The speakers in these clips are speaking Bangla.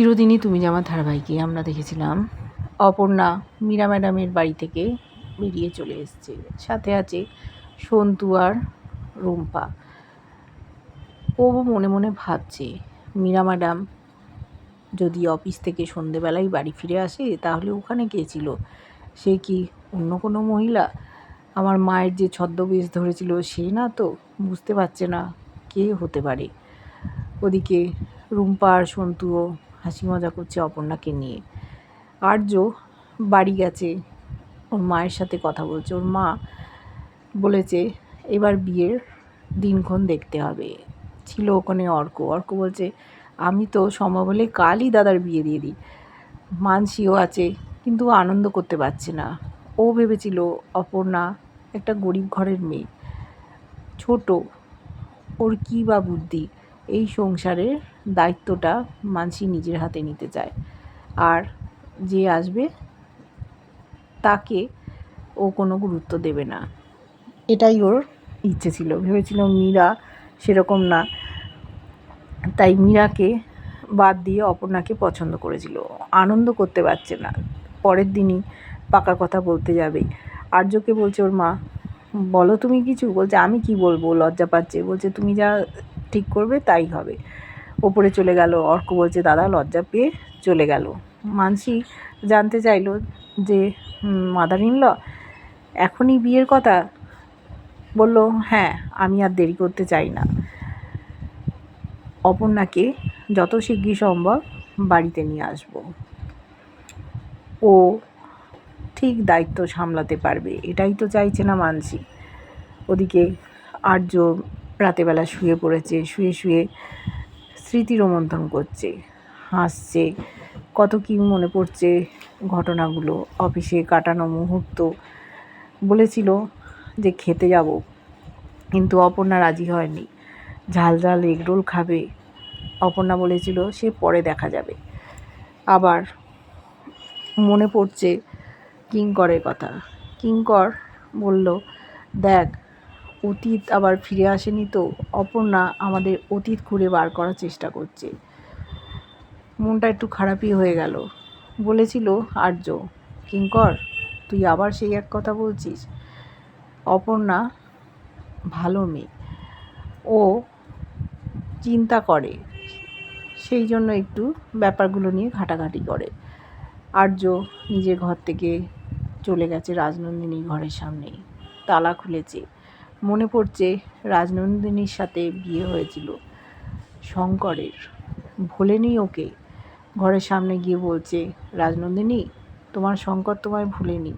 চিরদিনই তুমি যে আমার ধারাবাহিকে আমরা দেখেছিলাম, অপর্ণা মীরা ম্যাডামের বাড়ি থেকে বেরিয়ে চলে এসছে। সাথে আছে সন্তু আর রুম্পা। ও মনে মনে ভাবছে, মীরা ম্যাডাম যদি অফিস থেকে সন্ধেবেলায় বাড়ি ফিরে আসে, তাহলে ওখানে কে ছিল? সে কি অন্য কোনো মহিলা? আমার মায়ের যে ছদ্মবেশ ধরেছিল সে না তো? বুঝতে পারছে না কে হতে পারে। ওদিকে রুম্পা আর সন্তুও হাসি মজা করছে অপর্ণাকে নিয়ে। আর্য বাড়ি গেছে, ওর মায়ের সাথে কথা বলছে। ওর মা বলেছে, এবার বিয়ের দিনক্ষণ দেখতে হবে। ছিল ওখানে অর্ক। অর্ক বলছে, আমি তো সম্ভব হলে কালই দাদার বিয়ে দিয়ে দিই। মানসিও আছে, কিন্তু আনন্দ করতে পারছে না। ও ভেবেছিল অপর্ণা একটা গরিব ঘরের মেয়ে। ছোট, ওর কী বা বুদ্ধি? এই সংসারের দায়িত্বটা মানসি নিজের হাতে নিতে চায়। আর যে আসবে, তাকে ও কোনো গুরুত্ব দেবে না। এটাই ওর ইচ্ছে ছিল। ভেবেছিল মীরা সেরকম না। তাই মীরাকে বাদ দিয়ে অপর্ণাকে পছন্দ করেছিল। আনন্দ করতে পারছে না। পরের দিনই পাকা কথা বলতে যাবে। আর্যকে বলছে, ওর মা, বলো তুমি কিছু? বলছে, আমি কি বলব? লজ্জা পাচ্ছে। বলছে, তুমি যা ঠিক করবে, তাই হবে। ওপরে চলে গেল, অর্ক বলছে, দাদা, লজ্জা পেয়ে চলে গেল। মানসি জানতে চাইলো যে মাদার ইন ল এখনই বিয়ের কথা? বলল হ্যাঁ আমি আর দেরি করতে চাই না। অপর্ণাকে যত শিগগির সম্ভব বাড়িতে নিয়ে আসব। ও ঠিক দায়িত্ব সামলাতে পারবে, এটাই তো চাইছে না মানসি। ওদিকে আর্য রাতেবেলা শুয়ে পড়েছে, শুয়ে শুয়ে স্মৃতি রোমন্থন করছে, হাসছে। কত কী মনে পড়ছে ঘটনাগুলো, অফিসে কাটানো মুহূর্ত। বলেছিল যে খেতে যাব, কিন্তু অপর্ণা রাজি হয়নি। ঝাল ঝাল এগরোল খাবে। অপর্ণা বলেছিল সে পরে দেখা যাবে। আবার মনে পড়ছে কিঙ্করের কথা। কিঙ্কর বলল, দেখ অতীত আবার ফিরে আসেনি তো? অপর্ণা আমাদের অতীত ঘুরে বার করার চেষ্টা করছে। মনটা একটু খারাপই হয়ে গেল। বলেছিল, আর্য, কিঙ্কর, তুই আবার সেই এক কথা বলছিস? অপর্ণা ভালো মেয়ে। ও চিন্তা করে, সেই জন্য একটু ব্যাপারগুলো নিয়ে ঘাটাঘাটি করে। আর্য নিজের ঘর থেকে চলে গেছে রাজনন্দিনী ঘরের সামনেই। তালা খুলেছে। মনে পড়ছে রাজনন্দিনীর সাথে বিয়ে হয়েছিল। শঙ্করের। ভোলেনি ওকে। ঘরের সামনে গিয়ে বলছে, রাজনন্দিনী, তোমার শঙ্কর তোমায় ভুলেনি।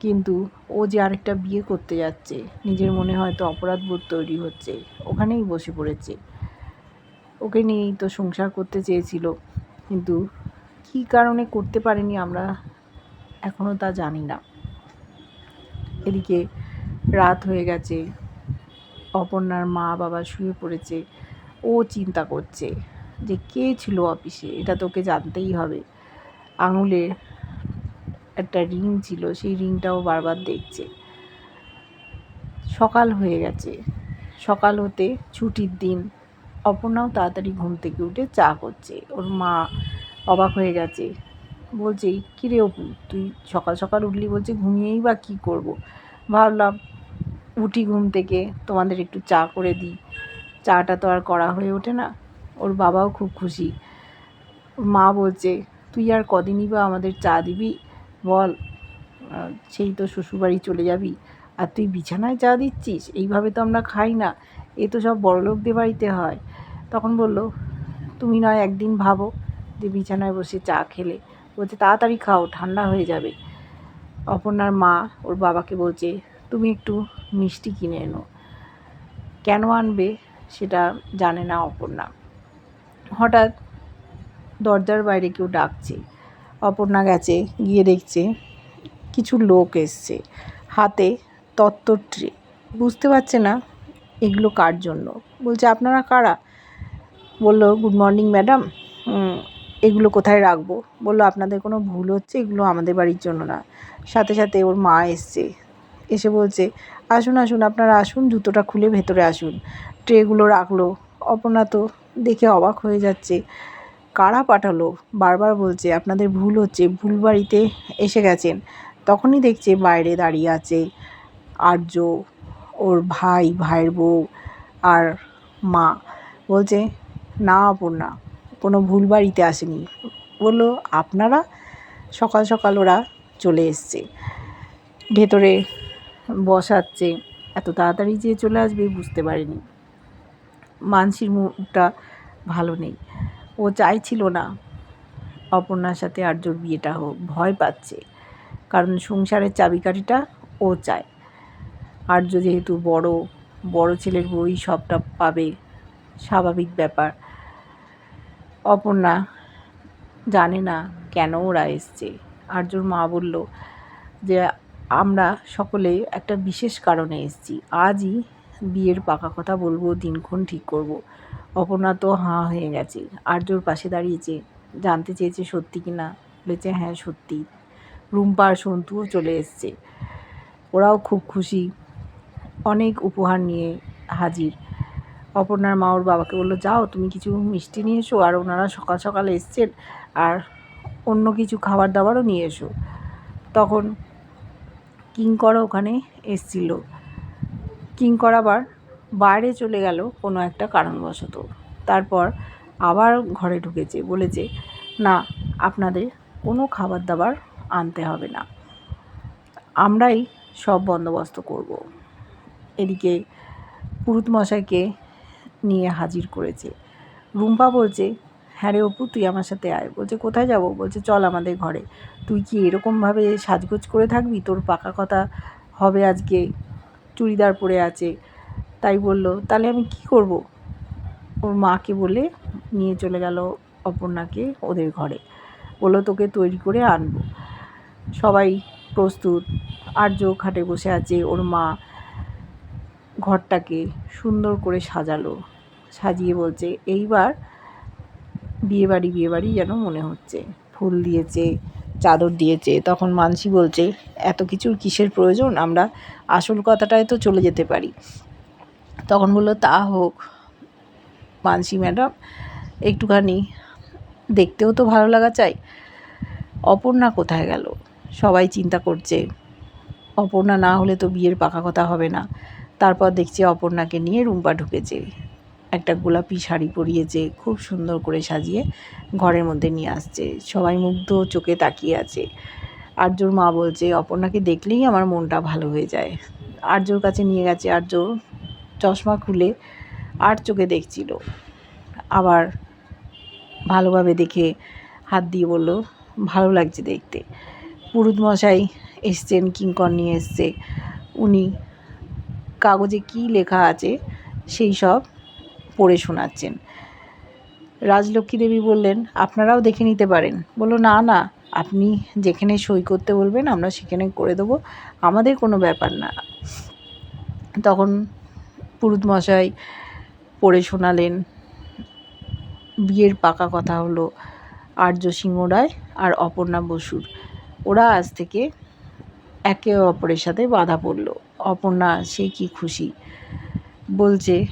কিন্তু ও যে আরেকটা বিয়ে করতে যাচ্ছে, নিজের মনে হয়তো অপরাধবোধ তৈরি হচ্ছে। ওখানেই বসে পড়েছে। ওকে নিয়েই তো সংসার করতে চেয়েছিল। কিন্তু কী কারণে করতে পারেনি আমরা এখনও তা জানি না। এদিকে রাত হয়ে গেছে। অপর্ণার মা বাবা শুয়ে পড়েছে। ও চিন্তা করছে যে কে ছিল অফিসে? এটা তোকে জানতেই হবে। আঙুলে একটা রিং ছিল, সেই রিংটাও বারবার দেখছে। সকাল হয়ে গেছে। সকাল হতে ছুটির দিন। অপর্ণাও তাড়াতাড়ি ঘুম থেকে উঠে চা করছে। ওর মা অবাক হয়ে গেছে। বলছে, কিরে অপু, তুই সকাল সকাল উঠলি বলছে, ঘুমিয়েই বা কী করব। ভাবলাম উঠি ঘুম থেকে, তোমাদের একটু চা করে দিই। চাটা তো আর করা হয়ে ওঠে না। ওর বাবাও খুব খুশি। মা বলছে, তুই আর কদিনই বা আমাদের চা দিবি? বল সেই তো শ্বশুরবাড়ি চলে যাবি। আর তুই বিছানায় চা দিচ্ছিস? এইভাবে তো আমরা খাই না। এ তো সব বড়লোকদের বাড়িতে হয়। তখন বলল, তুমি নয়, একদিন ভাবো যে বিছানায় বসে চা খেলে। বলছে, তাড়াতাড়ি খাও, ঠান্ডা হয়ে যাবে। অপর্ণার মা ওর বাবাকে বলছে, তুমি একটু মিষ্টি কিনে এনো। কেন আনবে সেটা জানে না অপর্ণা। হঠাৎ দরজার বাইরে কেউ ডাকছে। অপর্ণা গেছে, গিয়ে দেখছে কিছু লোক এসছে। হাতে তত্ত্ব ট্রে বুঝতে পারছে না এগুলো কার জন্য। বলছে, আপনারা কারা? বলল, গুড মর্নিং, ম্যাডাম। এগুলো কোথায় রাখব? বলল, আপনাদের কোনো ভুল হচ্ছে, এগুলো আমাদের বাড়ির জন্য না। সাথে সাথে ওর মা এসছে। এসে বলছে আসুন আসুন, আপনারা আসুন, জুতোটা খুলে ভেতরে আসুন। ট্রেগুলো রাখল। অপর্ণা তো দেখে অবাক হয়ে যাচ্ছে। কারা পাঠালো? বারবার বলছে, আপনাদের ভুল হচ্ছে, ভুল বাড়িতে এসে গেছেন। তখনই দেখছে বাইরে দাঁড়িয়ে আছে আর্য, ওর ভাই, ভাইয়ের বউ আর মা। বলছে, না অপর্ণা, কোনো ভুল বাড়িতে আসেনি। বলল, আপনারা? সকাল সকাল ওরা চলে এসছে। ভেতরে বসাচ্ছে। এত তাড়াতাড়ি যে চলে আসবে বুঝতে পারিনি। মানসির মুখটা ভালো নেই। ও চাইছিল না অপর্ণার সাথে আর্যর বিয়েটা হোক, ভয় পাচ্ছে। কারণ সংসারের চাবিকাঠিটা ও চায়। আর্য যেহেতু বড় বড় ছেলের বই সবটা পাবে, স্বাভাবিক ব্যাপার। অপর্ণা জানে না কেন ওরা এসছে। আর্যর মা বলল যে আমরা সকলে একটা বিশেষ কারণে এসেছি। আজই বিয়ের পাকা কথা বলব, দিনক্ষণ ঠিক করব। অপর্ণা তো হাঁ হয়ে গেছে। আর্যর পাশে দাঁড়িয়েছে, জানতে চেয়েছে সত্যি কি না? বলেছে হ্যাঁ সত্যি। রুম্পা আর সন্তুও চলে এসছে। ওরাও খুব খুশি। অনেক উপহার নিয়ে হাজির। অপর্ণার মা ওর বাবাকে বলল, যাও, তুমি কিছু মিষ্টি নিয়ে এসো আর ওনারা সকাল সকাল এসছেন। আর অন্য কিছু খাবার দাবারও নিয়ে এসো। তখন কিঙ্কর ওখানে এসছিল। কিঙ্কর আবার বাইরে চলে গেল কোনো একটা কারণবশত। তারপর আবার ঘরে ঢুকেছে, বলেছে, না, আপনাদের কোনো খাবার দাবার আনতে হবে না। আমরাই সব বন্দোবস্ত করব। এদিকে পুরুত মশাইকে নিয়ে হাজির করেছে। রুম্পা বলছে হ্যাঁ রে অপু, তুই আমার সাথে আয়। বলছে, কোথায় যাব? বলছে, চল আমাদের ঘরে। তুই কি এরকমভাবে সাজগোজ করে থাকবি? তোর পাকা কথা হবে আজকে, চুড়িদার পরে আছে। তাই বলল, তাহলে আমি কি করব? ওর মাকে বলে নিয়ে চলে গেল অপর্ণাকে ওদের ঘরে। বলল, তোকে তৈরি করে আনব। সবাই প্রস্তুত। আর্য খাটে বসে আছে, ওর মা ঘরটাকে সুন্দর করে সাজালো। সাজিয়ে বলছে, এইবার বিয়েবাড়ি বিয়েবাড়ি যেন মনে হচ্ছে। ফুল দিয়েছে, চাদর দিয়েছে, তখন মানসি বলছে, এত কিছুর কিসের প্রয়োজন? আমরা আসল কথাটায় তো চলে যেতে পারি। তখন বলল, তা হোক, মানসি ম্যাডাম, একটুখানি দেখতেও তো ভালো লাগা চাই। অপর্ণা কোথায় গেল? সবাই চিন্তা করছে। অপর্ণা না হলে তো বিয়ের পাকা কথা হবে না। তারপর দেখছি অপর্ণাকে নিয়ে রুম্পা ঢুকেছে। একটা গোলাপি শাড়ি পরিয়েছে খুব সুন্দর করে সাজিয়ে ঘরের মধ্যে নিয়ে আসছে। সবাই মুগ্ধ চোখে তাকিয়ে আছে। আর্যর মা বলছে, অপর্ণাকে দেখলেই আমার মনটা ভালো হয়ে যায়। আর্যর কাছে নিয়ে গেছে আর্য চশমা খুলে আর চোখে দেখছিল। আবার ভালোভাবে দেখে হাত দিয়ে বলল, ভালো লাগছে দেখতে। পুরুত মশাই এসছেন, কিঙ্কর নিয়ে এসছে। উনি কাগজে কি লেখা আছে, সেই সব পড়ে শোনাচ্ছেন। রাজলক্ষ্মী দেবী বললেন, আপনারাও দেখে নিতে পারেন। বলল, না না, আপনি যেখানে সই করতে বলবেন, আমরা সেখানে করে দেবো, আমাদের কোনো ব্যাপার না। তখন পুরুত মশাই পড়ে শোনালেন, বিয়ের পাকা কথা হলো আর্য সিংহ রায় আর অপর্ণা বসুর। ওরা আজ থেকে একে অপরের সাথে বাধা পড়ল। অপর্ণা, সে কি খুশি? বলছে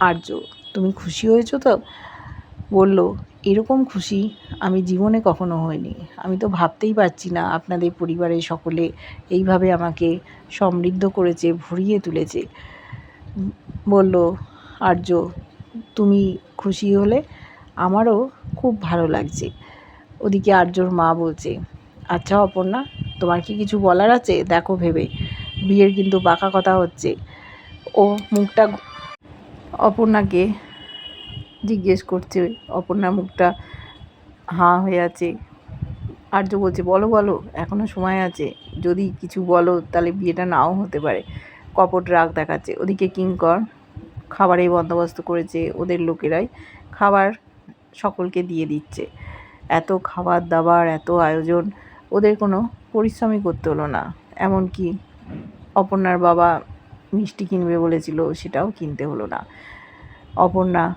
আর্য, তুমি খুশি হয়েছো তো? বলল, এরকম খুশি আমি জীবনে কখনো হইনি। আমি তো ভাবতেই পারছি না আপনাদের পরিবারের সকলে এইভাবে আমাকে সমৃদ্ধ করেছে, ভরিয়ে তুলেছে। বলল, আর্য, তুমি খুশি হলে আমারও খুব ভালো লাগছে। ওদিকে আর্যর মা বলছে আচ্ছা অপর্ণা, তোমার কি কিছু বলার আছে? দেখো ভেবে। বিয়ের কিন্তু বাঁকা কথা হচ্ছে। ও মুখটা অপর্ণাকে জিজ্ঞেস করছে অপর্ণা মুখটা হাঁ হয়ে আছে। আর্য বলছে, বলো বলো এখনও সময় আছে। যদি কিছু বলো, তাহলে বিয়েটা নাও হতে পারে। কপট রাগ দেখাচ্ছে। ওদিকে কিঙ্কর খাবারের বন্দোবস্ত করেছে ওদের লোকেরাই। খাবার সকলকে দিয়ে দিচ্ছে। এত খাবার দাবার, এত আয়োজন, ওদের কোনো পরিশ্রমই করতে হলো না। এমনকি অপর্ণার বাবা মিষ্টি কিনবে বলেছিল, সেটাও কিনতে হলো না। অপর্ণা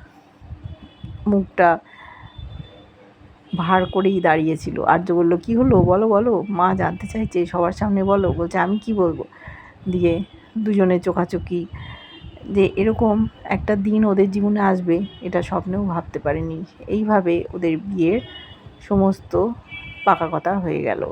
মুখটা ভার করেই দাঁড়িয়েছিল। আর্য বলল, কী হলো? বলো বলো। মা জানতে চাইছে, সবার সামনে বলো। বলছে, আমি কি বলব? দিয়ে দুজনে চোখাচোখি যে এরকম একটা দিন ওদের জীবনে আসবে, এটা স্বপ্নেও ভাবতে পারেনি। এইভাবে ওদের বিয়ের সমস্ত পাকা কথা হয়ে গেল।